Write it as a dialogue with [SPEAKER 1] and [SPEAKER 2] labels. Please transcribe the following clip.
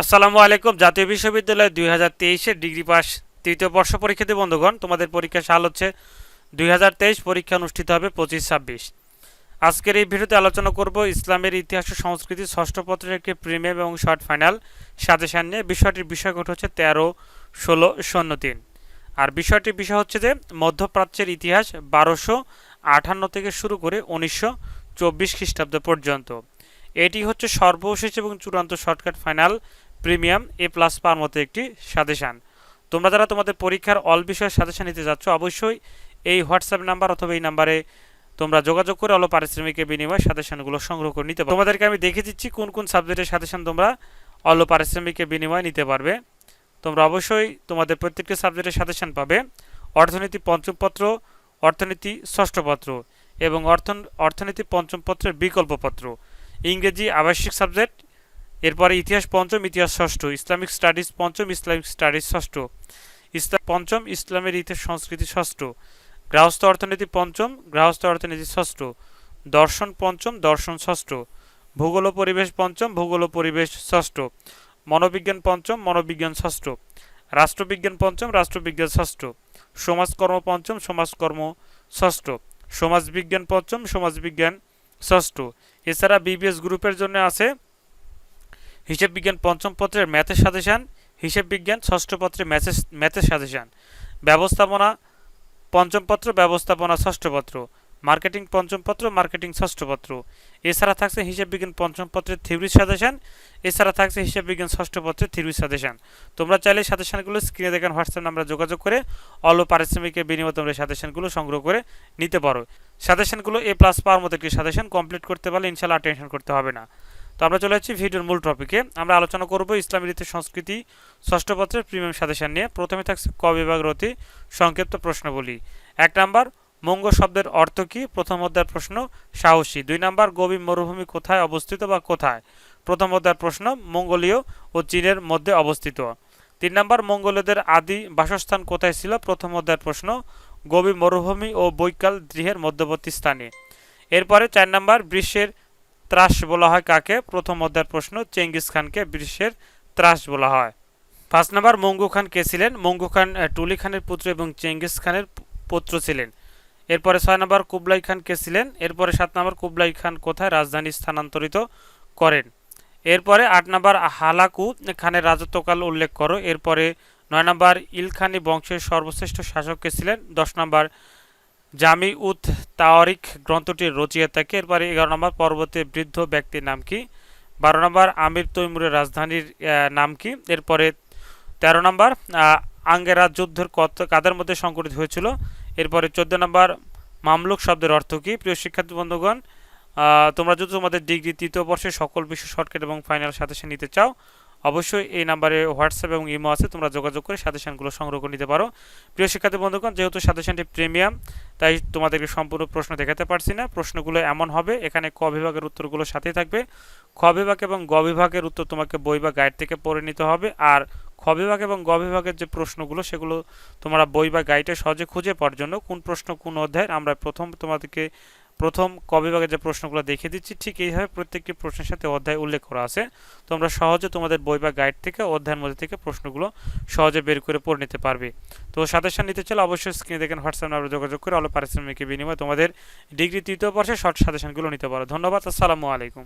[SPEAKER 1] আসসালামু আলাইকুম। জাতীয় বিশ্ববিদ্যালয় দুই হাজার তেইশের ডিগ্রি পাস তৃতীয় বর্ষ পরীক্ষাতে বন্ধুগণ, তোমাদের পরীক্ষা সাল হচ্ছে দুই হাজার তেইশ। পরীক্ষা অনুষ্ঠিত হবে পঁচিশ ছাব্বিশ। আজকের এই ভিডিওতে আলোচনা করব ইসলামের ইতিহাস ও সংস্কৃতি ষষ্ঠ পত্রের একটি প্রিমিয়াম এবং শর্ট ফাইনাল সাজেশান নিয়ে। বিষয়টির বিষয়কট হচ্ছে তেরো, ষোলো, শূন্য, তিন। আর বিষয়টির বিষয় হচ্ছে যে, মধ্যপ্রাচ্যের ইতিহাস বারোশো আটান্ন থেকে শুরু করে উনিশশো চব্বিশ খ্রিস্টাব্দ পর্যন্ত। এটি হচ্ছে সর্বশেষ এবং চূড়ান্ত shortcut final premium A plus পাওয়ার মতো একটি সাজেশান। তোমরা যারা তোমাদের পরীক্ষার অল বিষয়ের সাজেশান নিতে যাচ্ছ, অবশ্যই এই হোয়াটসঅ্যাপ নাম্বার অথবা এই নাম্বারে তোমরা যোগাযোগ করে অল পারিশ্রমিকের বিনিময়ে সাজেশানগুলো সংগ্রহ করে নিতে পারো। তোমাদেরকে আমি দেখে দিচ্ছি কোন কোন সাবজেক্টের সাজেশান তোমরা অল পারিশ্রমিকের বিনিময়ে নিতে পারবে। তোমরা অবশ্যই তোমাদের প্রত্যেকটি সাবজেক্টের সাজেশান পাবে। অর্থনীতি পঞ্চম পত্র, অর্থনীতি ষষ্ঠ পত্র এবং অর্থ অর্থনীতি পঞ্চম পত্রের বিকল্প পত্র। ইংরেজি আবাসিক সাবজেক্ট, এরপরে ইতিহাস পঞ্চম, ইতিহাস ষষ্ঠ, ইসলামিক স্টাডিজ পঞ্চম, ইসলামিক স্টাডিজ ষষ্ঠ। ইসলাম পঞ্চম, ইসলামের ইতিহাস, সংস্কৃতি ষষ্ঠ। গৃহস্থ অর্থনীতি পঞ্চম গৃহস্থ অর্থনীতি ষষ্ঠ। দর্শন পঞ্চম, দর্শন ষষ্ঠ। ভূগোল পরিবেশ পঞ্চম, ভূগোল পরিবেশ ষষ্ঠ। মনোবিজ্ঞান পঞ্চম, মনোবিজ্ঞান ষষ্ঠ। রাষ্ট্রবিজ্ঞান পঞ্চম, রাষ্ট্রবিজ্ঞান ষষ্ঠ। সমাজকর্ম পঞ্চম, সমাজকর্ম ষষ্ঠ। সমাজবিজ্ঞান পঞ্চম, সমাজবিজ্ঞান ষষ্ঠ। এছাড়া বিবিএস গ্রুপের জন্য আছে হিসাব বিজ্ঞান পঞ্চম পত্রের ম্যাথের সাজেশান, হিসেব বিজ্ঞান ষষ্ঠ পত্রে ম্যাথের ম্যাথের সাজেশান। ব্যবস্থাপনা, পঞ্চম পত্র, ব্যবস্থাপনা ষষ্ঠ পত্র। মার্কেটিং পঞ্চম পত্র, মার্কেটিং ষষ্ঠ পত্র। এছাড়া থাকছে হিসাব বিজ্ঞান পঞ্চম পত্রের থিওরি সাজেশান এছাড়া থাকছে হিসেব বিজ্ঞান ষষ্ঠ পত্রের থিওরি সাজেশান তোমরা চাইলে সাজেশানগুলো স্ক্রিনে দেখেন হোয়াটসঅ্যাপ নাম্বারে যোগাযোগ করে অল্প পারিশ্রমিকের বিনিময়ে তোমরা সাজেশানগুলো সংগ্রহ করে নিতে পারো। সাজেশানগুলো এ প্লাস পাওয়ার মতো একটি সাজেশান কমপ্লিট করতে পারলে ইনশাল্লাহ টেনশন করতে হবে না। তো আমরা চলে যাচ্ছি ভিডিওর মূল টপিকে আমরা আলোচনা করব ইসলামী রীতি সংস্কৃতি ষষ্ঠ পত্রের প্রিমিয়াম সাজেশন নিয়ে। প্রথমে থাকছে ক বিভাগ রতি সংক্ষিপ্ত প্রশ্নগুলি এক নাম্বার মঙ্গ শব্দের অর্থ কি? প্রথম অধ্যায়ের প্রশ্ন, সাহসী। দুই নাম্বার, গভীর মরুভূমি কোথায় অবস্থিত বা কোথায়? প্রথম অধ্যায়ের প্রশ্ন, মঙ্গোলীয় ও চীনের মধ্যে অবস্থিত। তিন নাম্বার, মঙ্গোলীয়দের আদি বাসস্থান কোথায় ছিল? প্রথম অধ্যায়ের প্রশ্ন, গভীর মরুভূমি ও বৈকাল দৃহের মধ্যবর্তী স্থানে। এরপরে চার নাম্বার বিশ্বের ত্রাস বলা হয় কাকে? প্রথম অধ্যায়ের প্রশ্ন, চেঙ্গিস খানকে বিশ্বের ত্রাস বলা হয়। পাঁচ নাম্বার, মঙ্গু খান কে ছিলেন? মঙ্গু খান টুলি খানের পুত্র এবং চেঙ্গিস খানের পুত্র ছিলেন। এরপরে ছয় নম্বর কুবলাই খান কে ছিলেন? এরপরে সাত নম্বর কুবলাই খান কোথায়? রাজধানী স্থানান্তরিত করেন। এরপরে আট নম্বর হালাকু খানের রাজত্বকাল উল্লেখ করো। এরপরে নয় নম্বর ইলখানি বংশের সর্বশ্রেষ্ঠ শাসক কে ছিলেন? দশ নম্বর জামি উত তাওয়ারিক গ্রন্থটির রচয়িতাকে এরপরে এগারো নম্বর পর্বতে বৃদ্ধ ব্যক্তির নাম কি? বারো নম্বর আমির তৈমুরের রাজধানীর নাম কি? এরপরে তেরো নম্বর আঙ্গেরা যুদ্ধের কত কাদের মধ্যে সংঘটিত হয়েছিল? এরপরে চোদ্দ নম্বর, মামলুক শব্দের অর্থ কী? প্রিয় শিক্ষার্থী বন্ধুগণ তোমরা যদি তোমাদের ডিগ্রি তৃতীয় বর্ষের সকল বিষয় শর্টকাট এবং ফাইনাল সাজেশন নিতে চাও, অবশ্যই এই নাম্বারে হোয়াটসঅ্যাপ এবং ইমো আছে, তোমরা যোগাযোগ করে সাজেশনগুলো সংগ্রহ করে নিতে পারো। প্রিয় শিক্ষার্থী বন্ধুগণ, যেহেতু সাজেশনটি প্রিমিয়াম, তাই তোমাদেরকে সম্পূর্ণ প্রশ্ন দেখাতে পারছি না। প্রশ্নগুলো এমন হবে, এখানে ক বিভাগের উত্তরগুলো সাথে থাকবে। খ বিভাগ এবং গ বিভাগের উত্তর তোমাকে বই বা গাইড থেকে পড়ে নিতে হবে, আর খ বিভাগ এবং গ বিভাগের যে প্রশ্নগুলো, সেগুলো তোমরা বই বা গাইডে সহজে খুঁজে পাওয়ার জন্য কোন প্রশ্ন কোন অধ্যায়ের, আমরা প্রথম তোমাদেরকে প্রথম ক বিভাগের যে প্রশ্নগুলো দেখে দিচ্ছি, ঠিক এইভাবে প্রত্যেকটি প্রশ্নের সাথে অধ্যায় উল্লেখ করা আছে। তোমরা সহজে তোমাদের বই বা গাইড থেকে, অধ্যায়ের মধ্যে থেকে প্রশ্নগুলো সহজে বের করে পড়ে নিতে পারবে। তো সাজেশন নিতে চাইলে অবশ্যই স্ক্রিনে দেখেন হোয়াটসঅ্যাপ নাম্বারে যোগাযোগ করে অল্প পারিশ্রমিকের বিনিময়ে তোমাদের ডিগ্রি তৃতীয় বর্ষে শর্ট সাজেশনগুলো নিতে পারো। ধন্যবাদ, আসসালামু আলাইকুম।